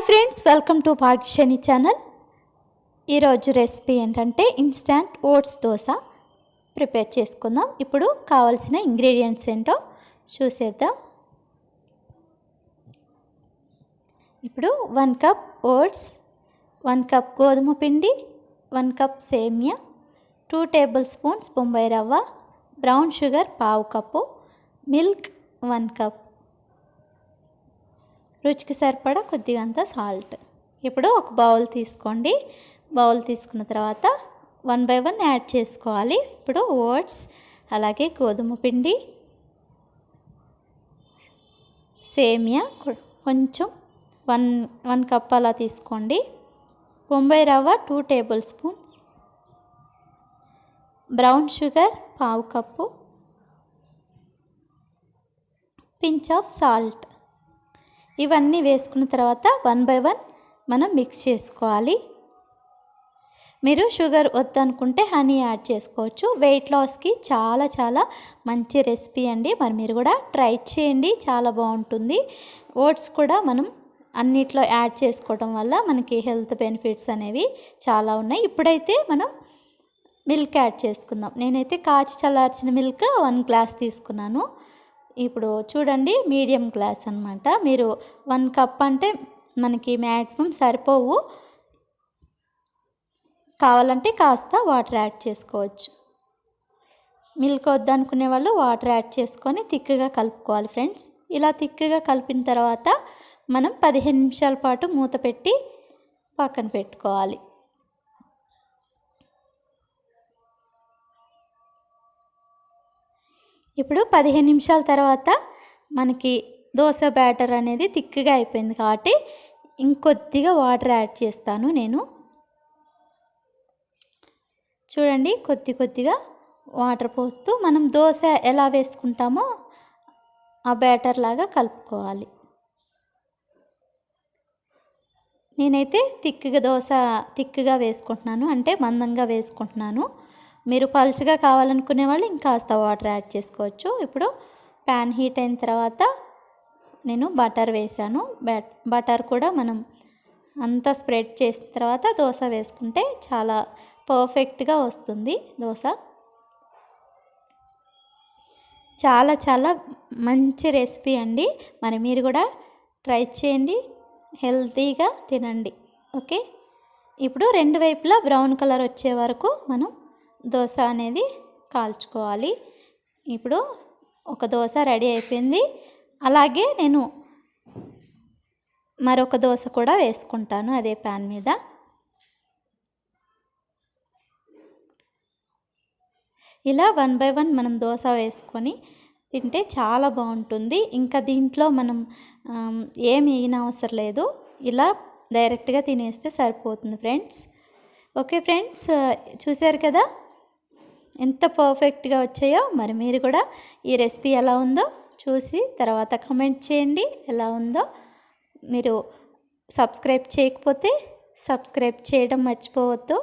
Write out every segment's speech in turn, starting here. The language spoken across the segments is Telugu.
Hi friends welcome to Bhagyashani channel. ఈరోజు రెసిపీ ఏంటంటే ఇన్స్టాంట్ ఓట్స్ దోశ ప్రిపేర్ చేసుకుందాం. ఇప్పుడు కావాల్సిన ఇంగ్రీడియంట్స్ ఏంటో చూసేద్దాం. ఇప్పుడు one cup oats one cup గోధుమ పిండి వన్ కప్ సేమియా టూ టేబుల్ స్పూన్స్ బొంబాయి రవ్వ బ్రౌన్ షుగర్ పావు కప్పు మిల్క్ వన్ కప్. రుచికి సరిపడా కొద్దిగా అంత సాల్ట్. ఇప్పుడు ఒక బౌల్ తీసుకోండి. బౌల్ తీసుకున్న తర్వాత వన్ బై వన్ యాడ్ చేసుకోవాలి. ఇప్పుడు ఓట్స్ అలాగే గోధుమ పిండి సేమియా కొంచెం వన్ వన్ కప్ అలా తీసుకోండి. బొంబాయి రవ్వ two tablespoons brown sugar పావు కప్పు పించ్ ఆఫ్ సాల్ట్. ఇవన్నీ వేసుకున్న తర్వాత వన్ బై వన్ మనం మిక్స్ చేసుకోవాలి. మీరు షుగర్ వద్దనుకుంటే హనీ యాడ్ చేసుకోవచ్చు. వెయిట్ లాస్కి చాలా చాలా మంచి రెసిపీ అండి. మరి మీరు కూడా ట్రై చేయండి. చాలా బాగుంటుంది. ఓట్స్ కూడా మనం అన్నిట్లో యాడ్ చేసుకోవడం వల్ల మనకి హెల్త్ బెనిఫిట్స్ అనేవి చాలా ఉన్నాయి. ఇప్పుడైతే మనం మిల్క్ యాడ్ చేసుకుందాం. నేనైతే కాచి చల్లార్చిన మిల్క్ వన్ గ్లాస్ తీసుకున్నాను. ఇప్పుడు చూడండి మీడియం గ్లాస్ అనమాట మీరు వన్ కప్ అంటే మనకి మ్యాక్సిమం సరిపోవు. కావాలంటే కాస్త వాటర్ యాడ్ చేసుకోవచ్చు. మిల్క్ వద్దనుకునే వాళ్ళు వాటర్ యాడ్ చేసుకొని తిక్కగా కలుపుకోవాలి ఫ్రెండ్స్. ఇలా తిక్కగా కలిపిన తర్వాత మనం పదిహేను నిమిషాల పాటు మూత పెట్టి పక్కన పెట్టుకోవాలి. ఇప్పుడు పదిహేను నిమిషాల తర్వాత మనకి దోశ బ్యాటర్ అనేది తిక్కుగా అయిపోయింది కాబట్టి ఇంకొద్దిగా వాటర్ యాడ్ చేస్తాను నేను. చూడండి కొద్ది కొద్దిగా వాటర్ పోస్తూ మనం దోశ ఎలా వేసుకుంటామో ఆ బ్యాటర్ లాగా కలుపుకోవాలి. నేనైతే తిక్కుగా దోశ తిక్కుగా వేసుకుంటున్నాను అంటే మందంగా వేసుకుంటున్నాను. మీరు పలుచగా కావాలనుకునే వాళ్ళు ఇంకాస్త వాటర్ యాడ్ చేసుకోవచ్చు. ఇప్పుడు ప్యాన్ హీట్ అయిన తర్వాత నేను బటర్ వేసాను. బట్ బటర్ కూడా మనం అంతా స్ప్రెడ్ చేసిన తర్వాత దోశ వేసుకుంటే చాలా పర్ఫెక్ట్గా వస్తుంది దోశ. చాలా చాలా మంచి రెసిపీ అండి. మరి మీరు కూడా ట్రై చేయండి. హెల్తీగా తినండి. ఓకే? ఇప్పుడు రెండు వైపులా బ్రౌన్ కలర్ వచ్చే వరకు మనం దోశ అనేది కాల్చుకోవాలి. ఇప్పుడు ఒక దోశ రెడీ అయిపోయింది. అలాగే నేను మరొక దోశ కూడా వేసుకుంటాను అదే ప్యాన్ మీద. ఇలా వన్ బై వన్ మనం దోశ వేసుకొని తింటే చాలా బాగుంటుంది. ఇంకా దీంట్లో మనం ఏమి వేయన అవసరం లేదు. ఇలా డైరెక్ట్గా తినేస్తే సరిపోతుంది ఫ్రెండ్స్. ఓకే ఫ్రెండ్స్ చూశారు కదా? ఎంత పర్ఫెక్ట్గా వచ్చాయో మరి మీరు కూడా ఈ రెసిపీ ఎలా ఉందో చూసి తర్వాత కమెంట్ చేయండి. ఎలా ఉందో మీరు సబ్స్క్రైబ్ చేయకపోతే సబ్స్క్రైబ్ చేయడం మర్చిపోవద్దు.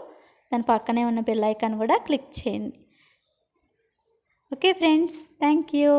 దాని పక్కనే ఉన్న బెల్ ఐకాన్ కూడా క్లిక్ చేయండి. Okay friends thank you.